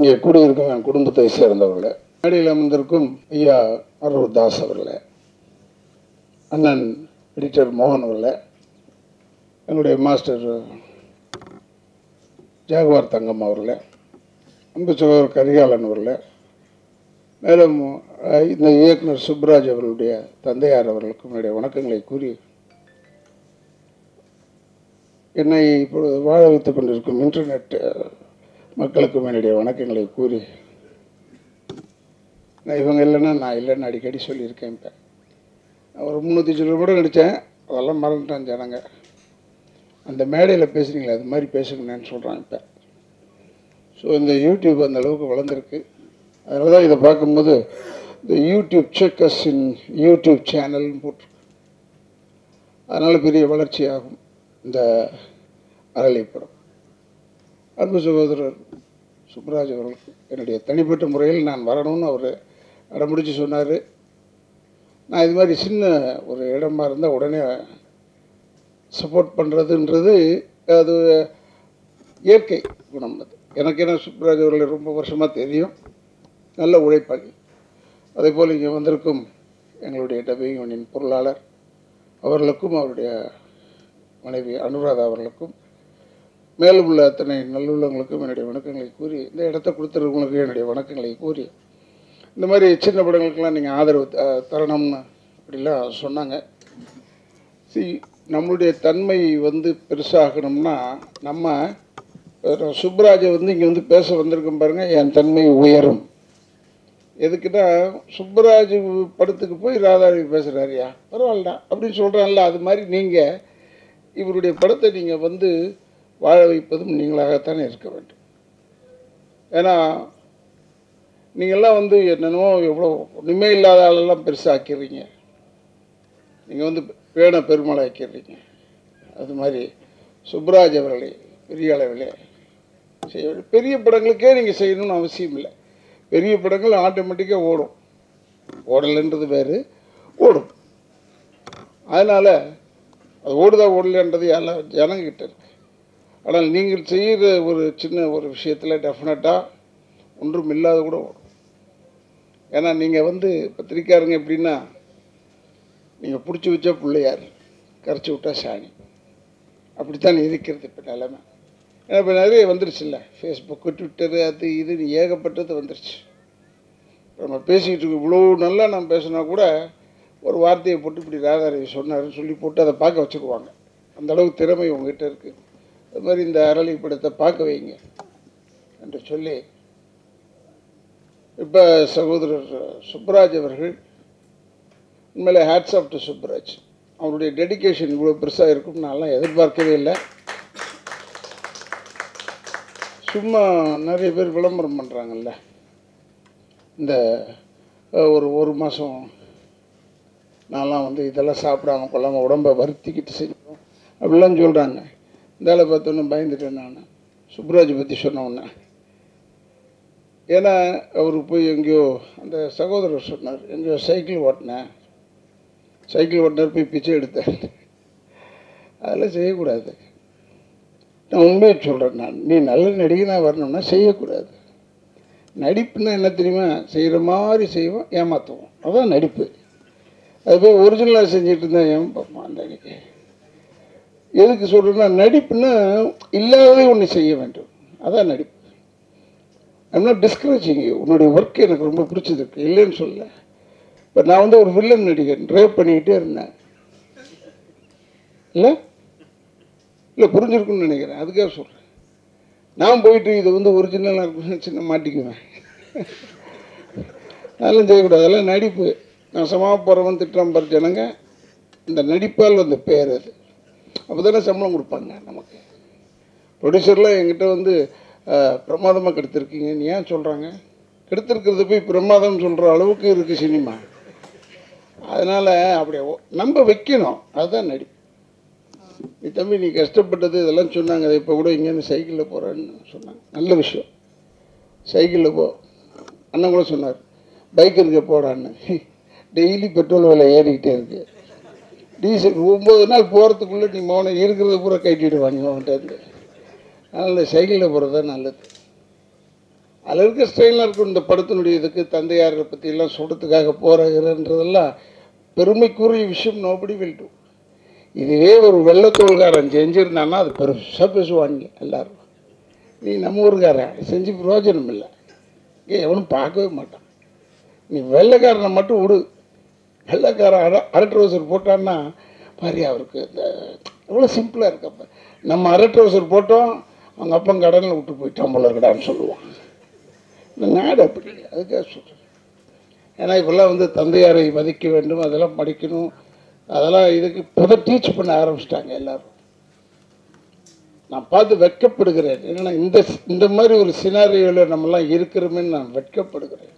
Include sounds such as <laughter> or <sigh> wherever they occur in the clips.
இங்கே கூடியிருக்கும் என் குடும்பத்தை சேர்ந்தவர்களே. மேடையில் அமர்ந்திருக்கும் ஐயா அருள் தாஸ் அவர்களே அண்ணன் எடிட்டர் மோகன் அவர்களே என்னுடைய மாஸ்டர் ஜாகுவார் தங்கம் அவர்களே அன்பு சகோதரர் கரிகாலன் அவர்களே மேலும் இந்த இயக்குனர் சுப்ராஜ் அவர்களுடைய தந்தையார் அவர்களுக்கு என்னுடைய வணக்கங்களை கூறி என்னை இப்பொழுது வாழ வைத்துக் கொண்டிருக்கும் இன்டர்நெட் மக்களுக்கும் என்னுடைய வணக்கங்களை கூறி நான் இவங்க இல்லைன்னா நான் இல்லைன்னு அடிக்கடி சொல்லியிருக்கேன் இப்போ. ஒரு முந்நூற்றி சில்லரை கூட நடித்தேன். அதெல்லாம் மறந்துட்டான் ஜனங்க. அந்த மேடையில் பேசுகிறீங்களே அது மாதிரி பேசுங்கன்னு சொல்கிறான் இப்போ. ஸோ இந்த யூடியூப் அந்த அளவுக்கு வளர்ந்துருக்கு. அதனால தான் இதை பார்க்கும்போது இந்த யூடியூப் செக்கஸ் இன் யூடியூப் சேனல்னு போட்டிருக்கு அதனால் பெரிய வளர்ச்சி ஆகும் இந்த அரளி படம். அன்பு சகோதரர் சுப்ராஜ் அவர்களுக்கு என்னுடைய தனிப்பட்ட முறையில் நான் வரணும்னு அவர் அடம்பிடிச்சு சொன்னார். நான் இது மாதிரி சின்ன ஒரு இடமா இருந்தால் உடனே சப்போர்ட் பண்ணுறதுன்றது அது இயற்கை குணம் அது. எனக்கு என்ன சுப்ராஜ் அவர்களை ரொம்ப வருஷமாக தெரியும். நல்ல உழைப்பாங்க அதே போல் இங்கே வந்திருக்கும் எங்களுடைய டபிங் யூனியன் பொருளாளர் அவர்களுக்கும் அவருடைய மனைவி அனுராதா அவர்களுக்கும் மேலும் உள்ள அத்தனை நல்லுள்ளவங்களுக்கும் என்னுடைய வணக்கங்களை கூறி இந்த இடத்த கொடுத்துருவங்களுக்கு என்னுடைய வணக்கங்களை கூறி இந்த மாதிரி சின்ன படங்களுக்கெல்லாம் நீங்கள் ஆதரவு த- தரணும்னு அப்படிலாம் சொன்னாங்க. சி நம்மளுடைய தன்மை வந்து பெருசாகணும்னா நம்ம சுப்ராஜை வந்து இங்கே வந்து பேச வந்திருக்கோம் பாருங்கள் என் தன்மை உயரும். எதுக்குன்னா சுப்பராஜ் படத்துக்கு போய் ராதாரவி பேசுகிறாரியா பரவாயில்லடா அப்படின்னு சொல்கிறான்ல அது மாதிரி நீங்கள் இவருடைய படத்தை நீங்கள் வந்து வாழ வைப்பதும் நீங்களாகத்தானே இருக்க வேண்டும். ஏன்னா நீங்கள்லாம் வந்து என்னென்னமோ எவ்வளோ ஒன்றுமே இல்லாத ஆளெல்லாம் பெருசாக ஆக்கிடுறீங்க. நீங்கள் வந்து பேண பெருமாளை ஆக்கிடுறீங்க. அது மாதிரி சுப்ராஜ் அவர்களை பெரிய அளவில் செய்ய வேண்டும். பெரிய படங்களுக்கே நீங்கள் செய்யணும்னு அவசியம் இல்லை. பெரிய படங்கள் ஆட்டோமேட்டிக்காக ஓடும். ஓடலைன்றது வேறு ஓடும். அதனால் அது ஓடுதா ஓடலைன்றது எல்லாம் ஜனங்கிட்ட இருக்கு ஆனால் நீங்கள் செய்கிற ஒரு சின்ன ஒரு விஷயத்தில் டெஃபினட்டாக ஒன்றும் இல்லாத கூட வரும். ஏன்னா நீங்கள் வந்து பத்திரிக்காரங்க எப்படின்னா நீங்கள் பிடிச்சி வச்சா பிள்ளையார் கரைச்சி விட்டா சாணி. அப்படித்தான் இருக்கிறது இப்போ நிலைமை. ஏன்னா இப்போ நிறைய வந்துருச்சுல்ல ஃபேஸ்புக்கு ட்விட்டரு அது இதுன்னு ஏகப்பட்டது வந்துருச்சு. நம்ம பேசிக்கிட்டு இருக்கோம். இவ்வளோ நல்லா நான் பேசினா கூட ஒரு வார்த்தையை போட்டு இப்படி ராதாரவி சொன்னாருன்னு சொல்லி போட்டு அதை பார்க்க வச்சுக்குவாங்க. அந்தளவுக்கு திறமை உங்ககிட்ட இருக்குது இது மாதிரி இந்த அரளி படத்தை பார்க்க வைங்க என்று சொல்லி இப்போ சகோதரர் சுப்ராஜ் அவர்கள் உண்மையிலே ஹேட்ஸ் ஆஃப் டு சுப்ராஜ். அவருடைய டெடிகேஷன் இவ்வளோ பெருசாக இருக்கும்னு நான்லாம் எதிர்பார்க்கவே இல்லை. சும்மா நிறைய பேர் விளம்பரம் பண்ணுறாங்கல்ல இந்த ஒரு ஒரு மாதம் நான்லாம் வந்து இதெல்லாம் சாப்பிடாம கொள்ளாமல் உடம்பை வருத்திக்கிட்டு செஞ்சோம். அப்படிலாம் சொல்கிறாங்க வேலை பார்த்தோன்னே பயந்துட்டேன் நான். சுப்ராஜ் பற்றி சொன்ன ஏன்னா அவர் போய் எங்கேயோ அந்த சகோதரர் சொன்னார். எங்கேயோ சைக்கிள் ஓட்டினேன். சைக்கிள் ஓட்டினார் போய் பிச்சை எடுத்தார் அதெல்லாம் செய்யக்கூடாது. நான் உண்மையை சொல்கிறேன் நான். நீ நல்ல நடிகனாக வரணும்னா செய்யக்கூடாது. நடிப்புன்னா என்ன தெரியுமா? செய்கிற மாதிரி செய்வோம் ஏமாற்றுவோம் அதுதான் நடிப்பு. அது போய் ஒரிஜினலாக செஞ்சுட்டு இருந்தால் ஏன் பார்ப்போம் அந்த அன்னைக்கு? எதுக்கு சொல்கிறேன்னா நடிப்புன்னா இல்லாததை ஒன்று செய்ய வேண்டும். அதான் நடிப்பு. ஐம் நாட் டிஸ்கரேஜிங் உன்னுடைய ஒர்க் எனக்கு ரொம்ப பிடிச்சதுக்கு இல்லைன்னு சொல்ல இப்போ நான் வந்து ஒரு வில்லன் நடிகன். ரேப் பண்ணிக்கிட்டே இருந்தேன். இல்லை? இல்லை புரிஞ்சிருக்குன்னு நினைக்கிறேன். அதுக்காக சொல்கிறேன் நான் போயிட்டு இது வந்து ஒரிஜினலாக இருக்குன்னு சின்ன மாட்டிக்குவேன். அதெல்லாம் செய்யக்கூடாது. அதெல்லாம் நடிப்பு. நான் சமா போகிறவன் திட்டம் பர்ஜனங்க ஜனங்க. இந்த நடிப்பால் வந்த பேர் அது. அப்போ தானே சம்பளம் கொடுப்பாங்க நமக்கு? ப்ரொடியூசர்லாம் என்கிட்ட வந்து பிரமாதமாக கெடுத்துருக்கீங்கன்னு ஏன் சொல்கிறாங்க கெடுத்துருக்கிறது போய் பிரமாதம் சொல்கிற அளவுக்கு இருக்குது சினிமா. அதனால் அப்படியே நம்ம வைக்கணும். அதுதான் நடி நீ தம்பி நீ கஷ்டப்பட்டது இதெல்லாம் சொன்னாங்க. அதை இப்போ கூட இங்கேருந்து சைக்கிளில் போகிறேன்னு சொன்னாங்க. நல்ல விஷயம். சைக்கிளில் போ. அண்ணன் கூட சொன்னார் பைக் இருக்க போடான்னு <laughs> டெய்லி பெட்ரோல் விலை ஏறிக்கிட்டே இருக்குது டீசல் ஒம்பது நாள் போகிறதுக்குள்ளே நீ மௌனம் இருக்கிறத பூரா கட்டிடுவாங்க அவன்கிட்ட இருந்து. அதனால் சைக்கிளில் போகிறது தான் நல்லது. அதில் இருக்க ஸ்டைலாக இருக்கும் இந்த படத்தினுடைய இதுக்கு தந்தையாரை பற்றியெல்லாம் சொல்கிறதுக்காக போகிறதுன்றதெல்லாம் பெருமைக்குரிய விஷயம் நோபடி வில் டூ இதுவே ஒரு வெள்ளத்தோள்காரன் செஞ்சுருந்தான்னா அது பெருசாக பேசுவாங்க எல்லோரும். நீ நம்ம ஊருக்காரன் செஞ்சு பிரயோஜனம் இல்லை ஏ எவனும் பார்க்கவே மாட்டான். நீ வெள்ளைக்காரனை மட்டும் விடு. வெள்ளைக்காரன் அரை அரை ட்ரௌசர் போட்டான்னா பாரு அவருக்கு இந்த எவ்வளோ சிம்பிளாக இருக்கப்ப நம்ம அரை ட்ரௌசர் போட்டோம் அவங்க அப்பா கடனில் விட்டு போயிட்டான் போல இருக்கடான்னு சொல்லுவான். இந்த நாடு அப்படி அதுக்காக சொல்கிறேன் ஏன்னா இப்போல்லாம் வந்து தந்தையாரை மதிக்க வேண்டும் அதெல்லாம் படிக்கணும். அதெல்லாம் இதுக்கு இப்போ டீச் பண்ண ஆரம்பிச்சிட்டாங்க எல்லோரும். நான் பார்த்து வெட்கப்படுகிறேன். என்னென்னா இந்த இந்த மாதிரி ஒரு சினாரியோவில் நம்மலாம் இருக்கிறோமேன்னு நான் வெட்கப்படுகிறேன்.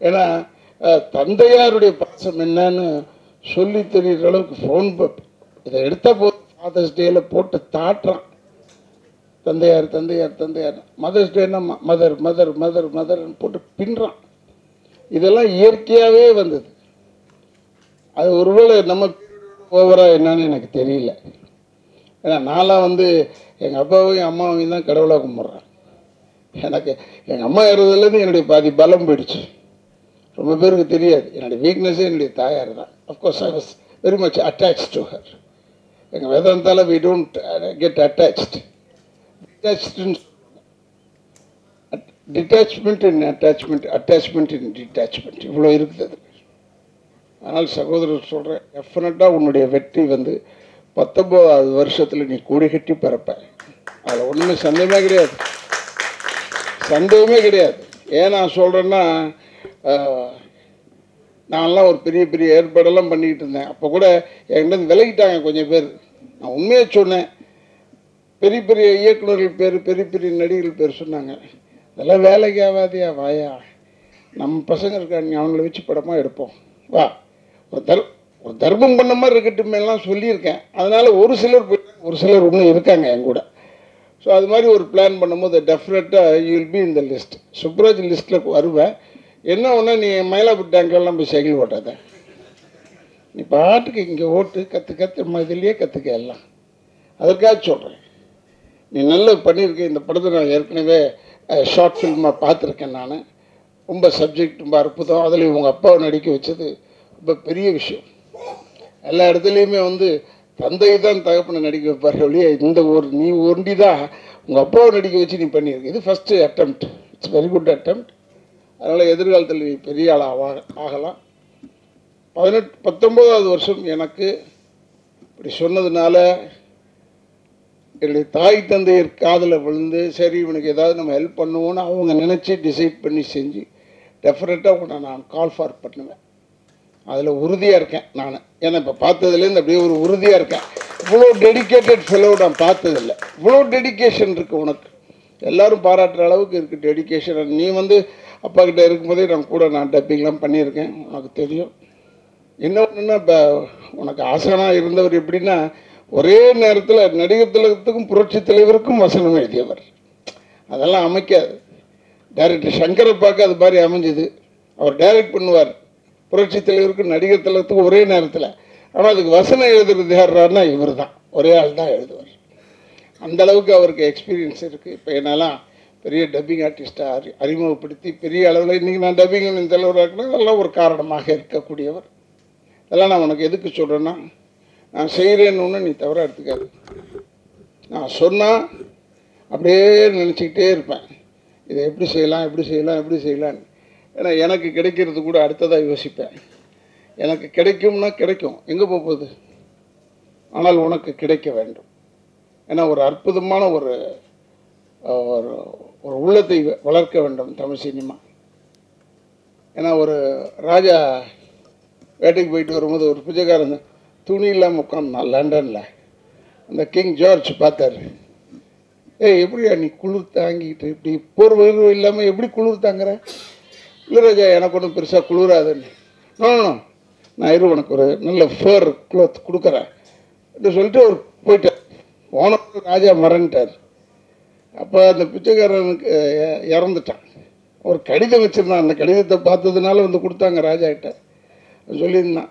ஏன்னா தந்தையாருடைய பாசம் என்னன்னு சொல்லி தெரியுற அளவுக்கு ஃபோன் இதை எடுத்தால் போதும். ஃபாதர்ஸ் டேயில் போட்டு தாட்டுறான். தந்தையார் தந்தையார் தந்தையார். மதர்ஸ் டேன்னா மதர் மதர் மதர் மதர்னு போட்டு பின்றான் இதெல்லாம் இயற்கையாகவே வந்தது. அது ஒருவேளை நம்ம ஓவராக என்னன்னு எனக்கு தெரியல. ஏன்னா நான்லாம் வந்து எங்கள் அப்பாவையும் அம்மாவையும் தான் கடவுளாக கும்பிட்றேன். எனக்கு எங்கள் அம்மா இறந்ததுலேருந்து என்னுடைய பாதி பலம் போயிடுச்சு. ரொம்ப பேருக்கு தெரியாது. என்னுடைய வீக்னஸே என்னுடைய தாயார் தான். Of course I was very much attach to her எங்கள் வேதாந்தால we don't get attached detached detachment in attachment attachment in detachment இவ்வளோ இருக்குது அது. ஆனால் சகோதரர் சொல்கிறேன் டெஃபினட்டாக உன்னுடைய வெற்றி வந்து பத்தொம்போதாவது வருஷத்தில் நீ கூடி கட்டி பிறப்ப. அதில் ஒன்றுமே சந்தேகமே கிடையாது. சந்தேகமே கிடையாது. ஏன் நான் சொல்கிறேன்னா நான்லாம் ஒரு பெரிய பெரிய ஏற்பாடெல்லாம் பண்ணிக்கிட்டு இருந்தேன். அப்போ கூட என்கிட்ட விலகிட்டாங்க கொஞ்சம் பேர். நான் உண்மையாக சொன்னேன். பெரிய பெரிய இயக்குனர்கள் பேர் பெரிய பெரிய நடிகர்கள் பேர் சொன்னாங்க. இதெல்லாம் வேலைக்கு ஆகாதியா வாயா. நம்ம பசங்க இருக்காங்க அவங்கள வச்சு படமாக எடுப்போம். வா. ஒரு தர் ஒரு தர்மம் பண்ண மாதிரி இருக்கட்டுமேலாம் சொல்லியிருக்கேன். அதனால் ஒரு சிலர் ஒரு சிலர் இன்னும் இருக்காங்க என் கூட. ஸோ அது மாதிரி ஒரு பிளான் பண்ணும்போது டெஃபினட்டாக யூ வில் பி இந்த லிஸ்ட் சுப்ராஜ் லிஸ்ட்டில் வருவேன். என்ன ஒன்று நீ மயிலாப்பூர் டேங்கெல்லாம் போய் சைக்கிள் ஓட்டாத. நீ பாட்டுக்கு இங்கே ஓட்டு கற்று கற்று நம்ம இதுலேயே கற்றுக்க எல்லாம். அதற்காக சொல்கிறேன் நீ நல்லா பண்ணியிருக்க இந்த படத்தை நான் ஏற்கனவே ஷார்ட் ஃபில்மாக பார்த்துருக்கேன் நான். ரொம்ப சப்ஜெக்ட் ரொம்ப அற்புதம். அதில் உங்கள் அப்பாவை நடிக்க வச்சது ரொம்ப பெரிய விஷயம். எல்லா இடத்துலையுமே வந்து தந்தை தான் தகப்பனை நடிக்க வைப்பார் ஒழிய இந்த ஒரு நீ ஒண்டி தான் உங்கள் அப்பாவை நடிக்க வச்சு நீ பண்ணியிருக்க. இது first attempt it's very good attempt அதனால் எதிர்காலத்தில் பெரிய ஆளாக ஆகலாம். பதினெட்டு பத்தொம்போதாவது வருஷம் எனக்கு இப்படி சொன்னதுனால என்னுடைய தாய் தந்தையர் காதில் விழுந்து சரி இவனுக்கு ஏதாவது நம்ம ஹெல்ப் பண்ணுவோன்னு அவங்க நினச்சி டிசைட் பண்ணி செஞ்சு டெஃபினட்டாக உன்னை நான் கால் ஃபார் பண்ணுவேன். அதில் உறுதியாக இருக்கேன் நான். ஏன்னா இப்போ பார்த்ததுலேருந்து அப்படியே ஒரு உறுதியாக இருக்கேன். இவ்வளோ டெடிக்கேட்டட் ஃபெலோ நான் பார்த்ததில்ல. இவ்வளோ டெடிகேஷன் இருக்குது உனக்கு. எல்லோரும் பாராட்டுற அளவுக்கு இருக்குது டெடிகேஷன் நீ வந்து அப்பா கிட்ட இருக்கும்போதே நான் கூட நான் டப்பிங்லாம் பண்ணியிருக்கேன். உனக்கு தெரியும். இன்னொன்றுன்னா இப்போ உனக்கு ஆசனாக இருந்தவர் எப்படின்னா ஒரே நேரத்தில் நடிகர் திலகத்துக்கும் புரட்சி தலைவருக்கும் வசனம் எழுதியவர் அதெல்லாம் அமைக்காது. டைரக்டர் சங்கரை பார்க்க அது மாதிரி அமைஞ்சது. அவர் டைரக்ட் பண்ணுவார். புரட்சி தலைவருக்கும் நடிகர் திலகத்துக்கும் ஒரே நேரத்தில். ஆனால் அதுக்கு வசனம் எழுதுறது யாருன்னா இவர் தான் ஒரே ஆள் தான் எழுதுவார் அந்தளவுக்கு அவருக்கு எக்ஸ்பீரியன்ஸ் இருக்குது இப்போ என்னெல்லாம் பெரிய டப்பிங் ஆர்டிஸ்டாக அறி அறிமுகப்படுத்தி பெரிய அளவில் இன்றைக்கி நான் டப்பிங் தலைவராக்குனா இருக்கணும். அதெல்லாம் ஒரு காரணமாக இருக்கக்கூடியவர். இதெல்லாம் நான் உனக்கு எதுக்கு சொல்கிறேன்னா நான் செய்கிறேன்னு ஒன்று நீ தவறாக எடுத்துக்காது. நான் சொன்னால் அப்படியே நினச்சிக்கிட்டே இருப்பேன். இதை எப்படி செய்யலாம் எப்படி செய்யலாம் எப்படி செய்யலான்னு ஏன்னா எனக்கு கிடைக்கிறது கூட அடுத்ததாக யோசிப்பேன். எனக்கு கிடைக்கும்னா கிடைக்கும். எங்கே போகுது? ஆனால் உனக்கு கிடைக்க வேண்டும். ஏன்னா ஒரு அற்புதமான ஒரு ஒரு ஒரு உள்ளத்தை வளர்க்க வேண்டும் தமிழ் சினிமா. ஏன்னா ஒரு ராஜா வேட்டைக்கு போயிட்டு வரும்போது ஒரு பிச்சைக்காரன் துணி இல்லாமல் உட்காந்தான் லண்டனில். அந்த கிங் ஜார்ஜ் பார்த்தாரு. ஏய் எப்படியா நீ குளிர் தாங்கிட்டு இப்படி போர்வை இல்லாமல் எப்படி குளிர் தாங்குற? இல்லை ராஜா எனக்கு ஒன்றும் பெருசாக குளிராதுன்னு. நோ நான் இரு உனக்கு ஒரு நல்ல ஃபேர் க்ளோத் கொடுக்குறேன். அப்படின்னு சொல்லிட்டு அவர் போயிட்டார். போன ராஜா மறந்துட்டார். அப்போ அந்த பிச்சைக்காரனுக்கு இறந்துட்டான். ஒரு கடிதம் வச்சுருந்தான். அந்த கடிதத்தை பார்த்ததுனால வந்து கொடுத்தாங்க ராஜாக்கிட்ட சொல்லியிருந்தான்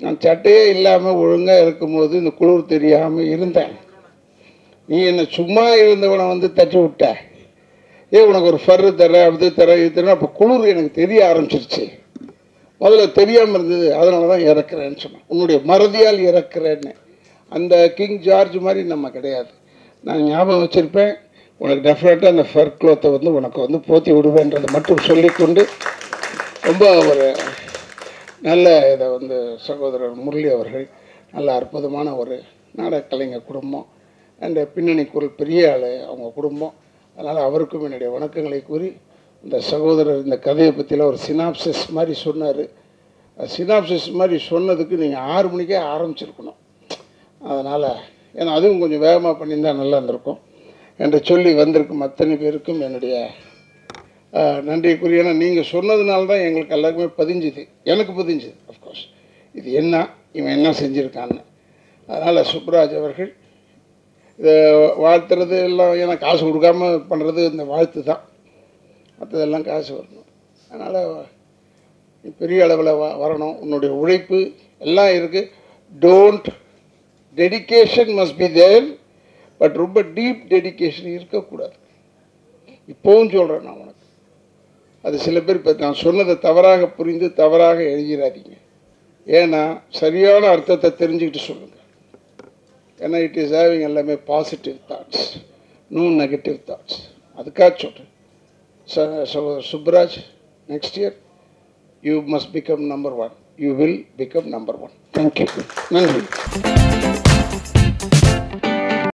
நான் சட்டையே இல்லாமல் ஒழுங்காக இருக்கும்போது இந்த குளிர் தெரியாமல் இருந்தேன். நீ என்னை சும்மா இருந்தவனை வந்து தச்சு விட்ட. ஏ உனக்கு ஒரு ஃபர்ரு தரேன் அப்படி தரேன் இது தரேன் அப்போ குளிர் எனக்கு தெரிய ஆரம்பிச்சிருச்சு. முதல்ல தெரியாமல் இருந்தது அதனால தான் இறக்குறேன்னு சொன்னேன். உன்னுடைய மறதியால் இறக்குறேன்னு. அந்த கிங் ஜார்ஜ் மாதிரி நம்ம கிடையாது. நான் ஞாபகம் வச்சுருப்பேன். உனக்கு டெஃபினட்டாக அந்த ஃபர் க்ளோத்தை வந்து உனக்கு வந்து போத்தி விடுவேன்றதை மட்டும் சொல்லிக்கொண்டு ரொம்ப ஒரு நல்ல இதை வந்து சகோதரர் முரளி அவர்கள் நல்ல அற்புதமான ஒரு நாடக கலைஞர் குடும்பம் அந்த பின்னணி குரல் பெரிய ஆள் அவங்க குடும்பம். அதனால் அவருக்கும் என்னுடைய வணக்கங்களை கூறி இந்த சகோதரர் இந்த கதையை பற்றிலாம் ஒரு சினாப்சிஸ் மாதிரி சொன்னார். சினாப்சிஸ் மாதிரி சொன்னதுக்கு நீங்கள் ஆறு மணிக்கே ஆரம்பிச்சிருக்கணும். அதனால் ஏன்னா அதுவும் கொஞ்சம் வேகமாக பண்ணியிருந்தால் நல்லா இருந்திருக்கும். என்று சொல்லி வந்திருக்கும் அத்தனை பேருக்கும் என்னுடைய ஆஹ், நன்றிக்குரிய ஏன்னா நீங்கள் சொன்னதுனால தான் எங்களுக்கு எல்லாருக்குமே பதிஞ்சுது. எனக்கு பதிஞ்சுது அஃப்கோர்ஸ் இது என்ன இவன் என்ன செஞ்சுருக்கான்னு. அதனால் சுப்ராஜ் அவர்கள் இதை வாழ்த்துறது எல்லாம் ஏன்னா காசு கொடுக்காம பண்ணுறது இந்த வாழ்த்து தான். மற்றதெல்லாம் காசு வரணும். அதனால் பெரிய அளவில் வ வரணும். உன்னுடைய உழைப்பு எல்லாம் இருக்குது don't dedication must be there but ரொம்ப டீப் டெடிகேஷன் இருக்கக்கூடாது. இப்போவும் சொல்கிறேன் நான் உனக்கு. அது சில பேர் இப்போ நான் சொன்னதை தவறாக புரிந்து தவறாக எழுதிடாதீங்க. ஏன்னா சரியான அர்த்தத்தை தெரிஞ்சுக்கிட்டு சொல்லுங்கள் ஏன்னா இட் இஸ் ஹேவிங் எல்லாமே positive thoughts no negative thoughts அதுக்காக சொல்கிறேன் சகோதரர் Subraj next year you must become number one you will become number one thank you நன்றி.